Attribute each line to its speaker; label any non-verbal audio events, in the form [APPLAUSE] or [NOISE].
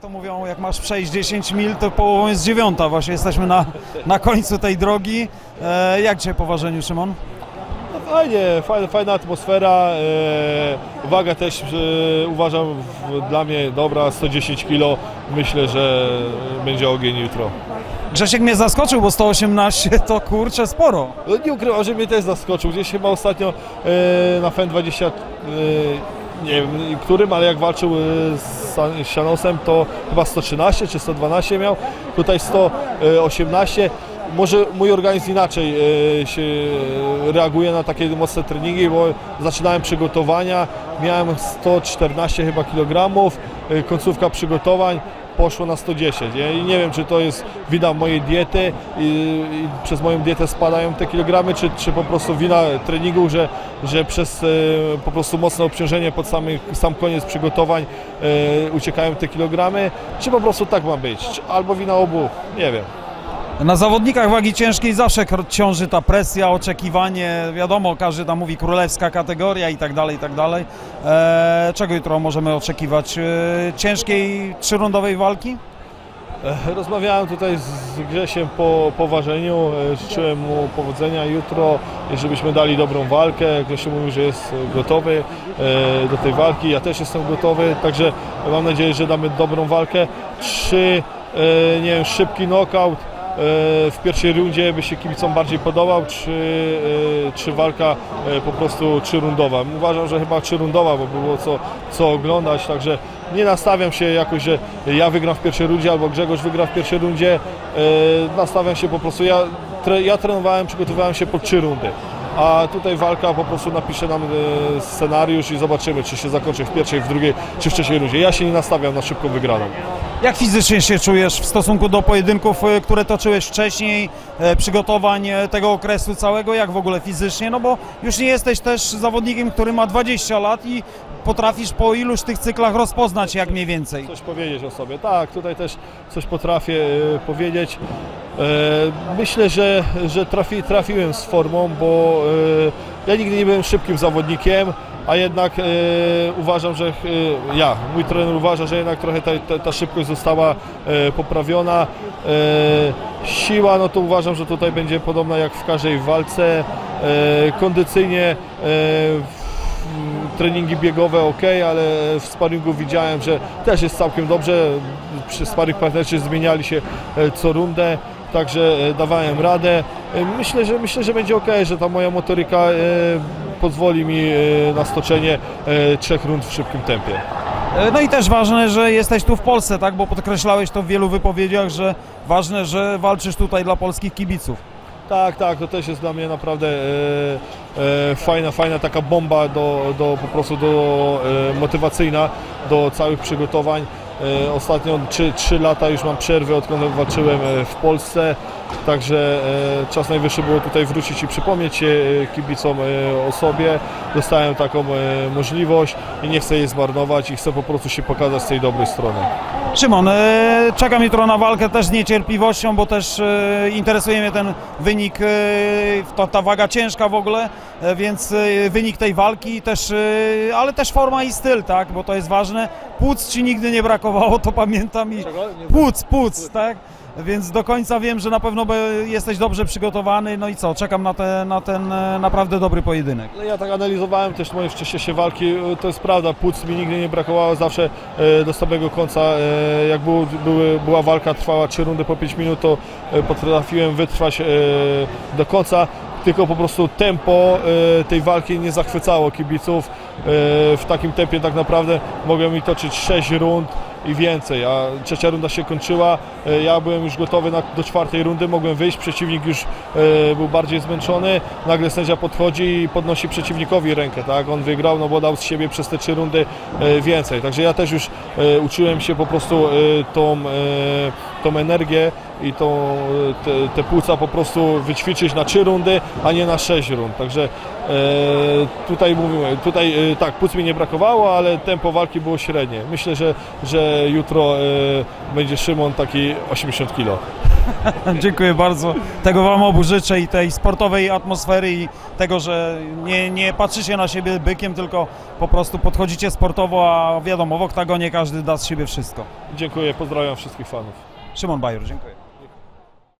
Speaker 1: to mówią, jak masz przejść 10 mil, to połową jest dziewiąta. Właśnie jesteśmy na, na końcu tej drogi. E, jak dzisiaj po ważeniu, Szymon?
Speaker 2: No fajnie, fajna, fajna atmosfera. E, waga też e, uważam w, dla mnie dobra, 110 kg. Myślę, że będzie ogień jutro.
Speaker 1: Grzesiek mnie zaskoczył, bo 118 to kurczę sporo.
Speaker 2: No, nie ukrywam, że mnie też zaskoczył. Gdzieś chyba ostatnio e, na FEN 20, e, nie wiem którym, ale jak walczył e, z Sianosem, to chyba 113 czy 112 miał. Tutaj 118. Może mój organizm inaczej e, się reaguje na takie mocne treningi, bo zaczynałem przygotowania, miałem 114 chyba kilogramów, e, końcówka przygotowań poszło na 110. Nie? I nie wiem, czy to jest wina mojej diety i, i przez moją dietę spadają te kilogramy, czy, czy po prostu wina treningu, że, że przez e, po prostu mocne obciążenie pod samy, sam koniec przygotowań e, uciekają te kilogramy, czy po prostu tak ma być, albo wina obu, nie wiem.
Speaker 1: Na zawodnikach wagi ciężkiej zawsze ciąży ta presja, oczekiwanie. Wiadomo, każdy tam mówi królewska kategoria i tak dalej, i tak dalej. E, czego jutro możemy oczekiwać? E, ciężkiej trzyrundowej walki?
Speaker 2: E, Rozmawiałem tutaj z Grzesiem po, po ważeniu, e, życzyłem mu powodzenia jutro, żebyśmy dali dobrą walkę. Grzesiu mówił, że jest gotowy do tej walki, ja też jestem gotowy, także mam nadzieję, że damy dobrą walkę. E, nie wiem, szybki knockout w pierwszej rundzie by się kibicom bardziej podobał, czy, e, czy walka e, po prostu trzyrundowa. Uważam, że chyba trzyrundowa, bo było co, co oglądać, także nie nastawiam się jakoś, że ja wygram w pierwszej rundzie albo Grzegorz wygra w pierwszej rundzie. E, nastawiam się po prostu, ja, ja trenowałem, przygotowywałem się po trzy rundy. A tutaj walka po prostu napisze nam e, scenariusz i zobaczymy, czy się zakończy w pierwszej, w drugiej, czy w trzeciej rundzie. Ja się nie nastawiam na szybką wygraną.
Speaker 1: Jak fizycznie się czujesz w stosunku do pojedynków, e, które toczyłeś wcześniej, e, przygotowań tego okresu całego, jak w ogóle fizycznie? No bo już nie jesteś też zawodnikiem, który ma 20 lat i potrafisz po iluś tych cyklach rozpoznać jak mniej więcej.
Speaker 2: Coś powiedzieć o sobie. Tak, tutaj też coś potrafię powiedzieć. E, myślę, że, że trafi, trafiłem z formą, bo e, ja nigdy nie byłem szybkim zawodnikiem, a jednak e, uważam, że ja, mój trener uważa, że jednak trochę ta, ta, ta szybkość została poprawiona. Siła, no to uważam, że tutaj będzie podobna jak w każdej walce. Kondycyjnie treningi biegowe ok, ale w sparingu widziałem, że też jest całkiem dobrze. Przy sparing partnerzy zmieniali się co rundę, także e, dawałem radę. E, Myślę, że myślę, że będzie ok, że ta moja motoryka e, pozwoli mi na stoczenie trzech rund w szybkim tempie.
Speaker 1: No i też ważne, że jesteś tu w Polsce, tak? Bo podkreślałeś to w wielu wypowiedziach, że ważne, że walczysz tutaj dla polskich kibiców.
Speaker 2: Tak, tak, to też jest dla mnie naprawdę e, e, fajna, fajna taka bomba do, do po prostu do, e, motywacyjna do całych przygotowań. E, ostatnio 3, 3 lata już mam przerwy, odkąd walczyłem e, w Polsce, także e, czas najwyższy było tutaj wrócić i przypomnieć się kibicom o sobie. Dostałem taką możliwość i nie chcę jej zmarnować i chcę po prostu się pokazać z tej dobrej strony.
Speaker 1: Szymon, czekam jutro na walkę też z niecierpliwością, bo też interesuje mnie ten wynik, ta, ta waga ciężka w ogóle, więc wynik tej walki też, ale też forma i styl, tak, bo to jest ważne. Płuc ci nigdy nie brakowało, to pamiętam i płuc, płuc, tak. Więc do końca wiem, że na pewno jesteś dobrze przygotowany. No i co, czekam na, te, na ten e, naprawdę dobry pojedynek.
Speaker 2: Ja tak analizowałem też moje wcześniejsze walki, e, to jest prawda, płuc mi nigdy nie brakowało, zawsze e, do samego końca, jak były, była walka, trwała 3 rundy po 5 minut, to potrafiłem wytrwać do końca, tylko po prostu tempo tej walki nie zachwycało kibiców, w takim tempie tak naprawdę mogłem mi toczyć 6 rund i więcej, a trzecia runda się kończyła, e, ja byłem już gotowy na, do czwartej rundy, mogłem wyjść, przeciwnik już e, był bardziej zmęczony, nagle sędzia podchodzi i podnosi przeciwnikowi rękę, tak, on wygrał, no bo dał z siebie przez te trzy rundy e, więcej, także ja też już uczyłem się po prostu tą, tą energię i tą, te, te płuca po prostu wyćwiczyć na trzy rundy, a nie na sześć rund. Także e, tutaj mówimy, tutaj e, tak, płuc mi nie brakowało, ale tempo walki było średnie. Myślę, że, że jutro e, będzie Szymon taki 80 kg. [LAUGHS]
Speaker 1: Dziękuję bardzo. Tego Wam obu życzę i tej sportowej atmosfery i tego, że nie, nie patrzycie na siebie bykiem, tylko po prostu podchodzicie sportowo, a wiadomo, w oktagonie każdy da z siebie wszystko.
Speaker 2: Dziękuję, pozdrawiam wszystkich fanów.
Speaker 1: Szymon Bajor, dziękuję.